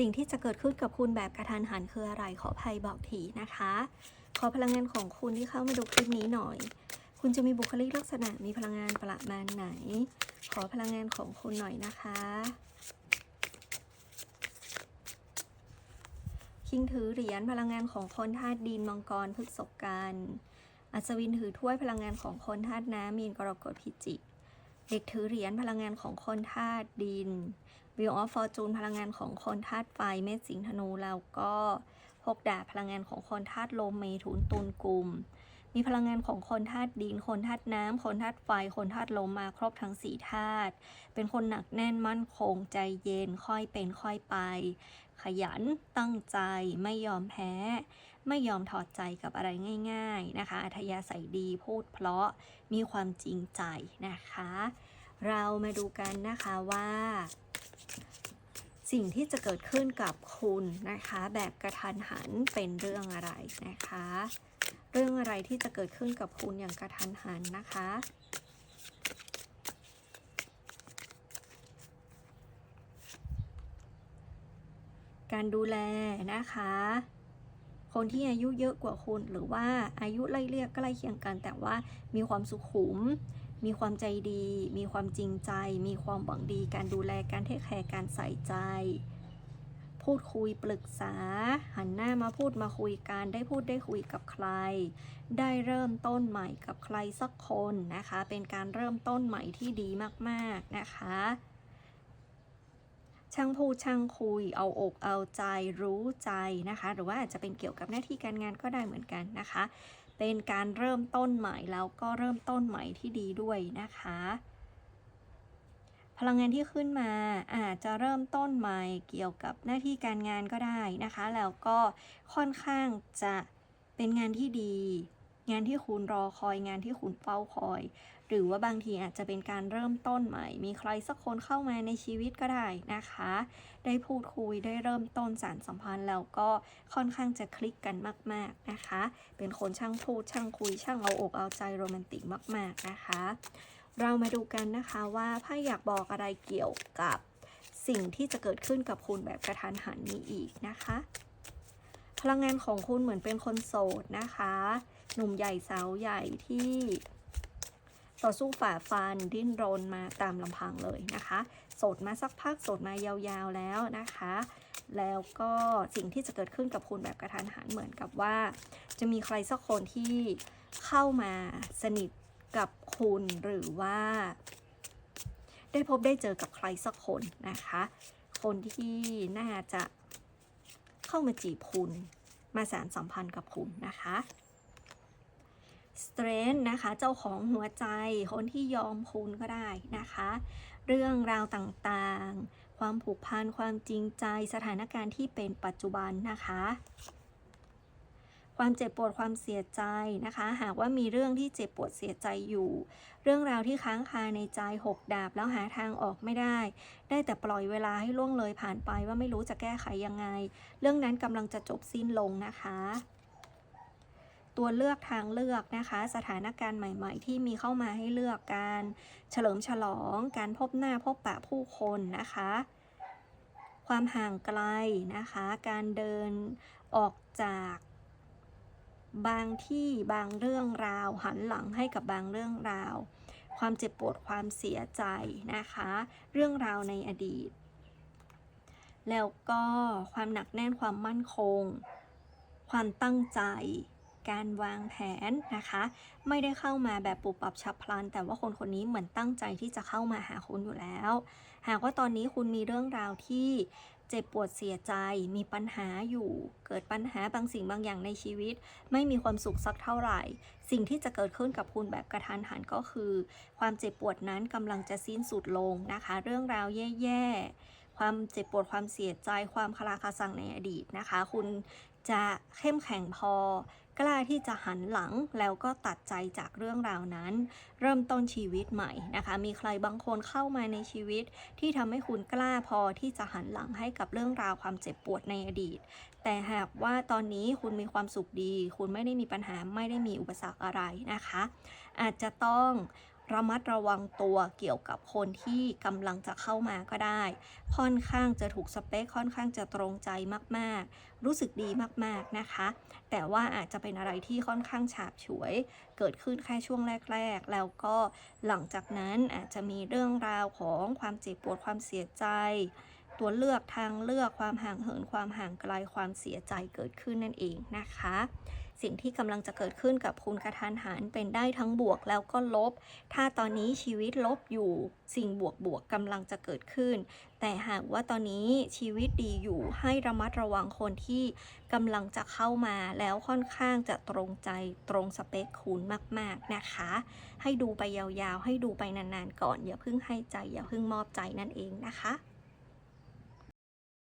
สิ่งที่จะเกิดขึ้นกับคุณแบบกระทันหันคืออะไรขอภัยบอกทีนะคะ ขอพลังงานของคุณที่เข้ามาดูคลิปนี้หน่อย คุณจะมีบุคลิกลักษณะมีพลังงานประมาณไหน ขอพลังงานของคุณหน่อยนะคะ คิงถือเหรียญพลังงานของคนธาตุดินมังกรพฤษภกันอัศวินถือถ้วยพลังงานของคนธาตุน้ำมีนกรกฎพิจิกเด็กถือเหรียญพลังงานของคนธาตุดิน วิวออฟฟอร์จูนพลังงานของคนธาตุไฟเมษสิงห์ธนูแล้วก็พกดาบพลังงานของคนธาตุลมเมถุนตุลกลุ่ม มีพลังงานของคนธาตุดิน คนธาตุน้ำ คนธาตุไฟ คนธาตุลมมาครบทั้งสี่ธาตุเป็นคนหนักแน่นมั่นคงใจเย็นค่อยเป็นค่อยไป ขยันตั้งใจไม่ยอมแพ้ ไม่ยอมถอดใจกับอะไรง่าย ๆนะคะ อัธยาศัยดีพูดเพราะมีความจริงใจนะคะ เรามาดูกันนะคะว่า สิ่งที่จะเกิดขึ้นกับคุณนะคะ แบบกระทันหันเป็นเรื่องอะไรนะคะ เรื่องอะไรที่จะเกิดขึ้นกับคุณอย่างกระทันหันนะคะการดูแลนะคะ คนที่อายุเยอะกว่าคุณหรือว่าอายุไล่เรียกใกล้เคียงกัน แต่ว่ามีความสุขุม มีความใจดี มีความจริงใจ มีความหวังดี การดูแล การเทคแคร์ การใส่ใจ พูดคุยปรึกษา หันหน้ามาพูดมาคุยกัน ได้พูดได้คุยกับใคร ได้เริ่มต้นใหม่กับใครสักคนนะคะ เป็นการเริ่มต้นใหม่ที่ดีมาก ๆ นะคะ ช่างพูดช่างคุย เอาอกเอาใจ รู้ใจนะคะ หรือว่าอาจจะเป็นเกี่ยวกับหน้าที่การงานก็ได้เหมือนกันนะคะ เป็นการเริ่มต้นใหม่แล้วก็เริ่มต้นใหม่ที่ดีด้วยนะคะ พลังงานที่ขึ้นมาอาจจะเริ่มต้นใหม่เกี่ยวกับหน้าที่การงานก็ได้นะคะ แล้วก็ค่อนข้างจะเป็นงานที่ดี งานที่คุณรอคอยงานที่คุณเฝ้าคอย หรือว่าบางทีอาจจะเป็นการเริ่มต้นใหม่ มีใครสักคนเข้ามาในชีวิตก็ได้นะคะ ได้พูดคุยได้เริ่มต้นสารสัมพันธ์แล้วก็ค่อนข้างจะคลิกกันมาก ๆนะคะ เป็นคนช่างพูดช่างคุยช่างเอาอกเอาใจโรแมนติกมาก ๆนะคะ เรามาดูกันนะคะว่าไพ่อยากบอกอะไรเกี่ยวกับสิ่งที่จะเกิดขึ้นกับคุณแบบกระทันหันนี้อีกนะคะ พลังงานของคุณเหมือนเป็นคนโสดนะคะ หนุ่มใหญ่สาวใหญ่ที่ ต่อสู้ฝ่าฟันดิ้นรนมาตามลำพังเลยนะคะ โสดมาสักพักโสดมายาวๆแล้วนะคะ แล้วก็สิ่งที่จะเกิดขึ้นกับคุณแบบกระทันหันเหมือนกับว่า จะมีใครสักคนที่เข้ามาสนิทกับคุณหรือว่า ได้พบได้เจอกับใครสักคนนะคะ คนที่น่าจะเข้ามาจีบคุณ มาสานสัมพันธ์กับคุณนะคะ strength นะคะ เจ้าของหัวใจ คนที่ยอมคุณก็ได้นะคะ เรื่องราวต่างๆ ความผูกพัน ความจริงใจ สถานการณ์ที่เป็นปัจจุบันนะคะ ความเจ็บปวด ความเสียใจนะคะ หากว่ามีเรื่องที่เจ็บปวดเสียใจอยู่ เรื่องราวที่ค้างคาในใจหกดาบแล้วหาทางออกไม่ได้ ได้แต่ปล่อยเวลาให้ล่วงเลยผ่านไปว่าไม่รู้จะแก้ไขยังไง เรื่องนั้นกำลังจะจบสิ้นลงนะคะ ตัวเลือกทางเลือกนะคะ สถานการณ์ใหม่ ๆ ที่มีเข้ามาให้เลือกการเฉลิมฉลอง การพบหน้าพบปะผู้คนนะคะ ความห่างไกลนะคะ การเดินออกจากบางที่บางเรื่องราว หันหลังให้กับบางเรื่องราว ความเจ็บปวดความเสียใจนะคะ เรื่องราวในอดีต แล้วก็ความหนักแน่นความมั่นคง ความตั้งใจ การวางแผนนะคะ ไม่ได้เข้ามาแบบปุบปับฉับพลัน แต่ว่าคนคนนี้เหมือนตั้งใจที่จะเข้ามาหาคุณอยู่แล้ว หากว่าตอนนี้คุณมีเรื่องราวที่เจ็บปวดเสียใจมีปัญหาอยู่ เกิดปัญหาบางสิ่งบางอย่างในชีวิต ไม่มีความสุขสักเท่าไหร่ สิ่งที่จะเกิดขึ้นกับคุณแบบกระทันหันก็คือ ความเจ็บปวดนั้นกำลังจะสิ้นสุดลงนะคะ เรื่องราวแย่ๆ ความเจ็บปวดความเสียใจความคลาคาซังในอดีตนะคะ คุณจะเข้มแข็งพอกล้าที่จะหันหลังแล้วก็ตัดใจจากเรื่องราวนั้น เริ่มต้นชีวิตใหม่นะคะ มีใครบางคนเข้ามาในชีวิต ที่ทำให้คุณกล้าพอที่จะหันหลังให้กับเรื่องราวความเจ็บปวดในอดีต แต่หากว่าตอนนี้คุณมีความสุขดี คุณไม่ได้มีปัญหาไม่ได้มีอุปสรรคอะไรนะคะ อาจจะต้อง ระมัดระวังตัวเกี่ยวกับคนที่กำลังจะเข้ามาก็ได้ ค่อนข้างจะถูกสเปคค่อนข้างจะตรงใจมากๆ รู้สึกดีมากๆนะคะ แต่ว่าอาจจะเป็นอะไรที่ค่อนข้างฉาบฉวย เกิดขึ้นแค่ช่วงแรก ๆ แล้วก็หลังจากนั้นอาจจะมีเรื่องราวของความเจ็บปวดความเสียใจ ตัวเลือกทางเลือกความห่างเหินความห่างไกลความเสียใจเกิดขึ้นนั่นเองนะคะ สิ่งที่กำลังจะเกิดขึ้นกับคุณกระทานหันเป็นได้ทั้งบวกแล้วก็ลบ ถ้าตอนนี้ชีวิตลบอยู่สิ่งบวกบวกกำลังจะเกิดขึ้น แต่หากว่าตอนนี้ชีวิตดีอยู่ให้ระมัดระวังคนที่กำลังจะเข้ามาแล้วค่อนข้างจะตรงใจตรงสเปคคุณมากๆนะคะ ให้ดูไปยาวๆ ให้ดูไปนานๆก่อน อย่าเพิ่งให้ใจอย่าเพิ่งมอบใจนั่นเองนะคะ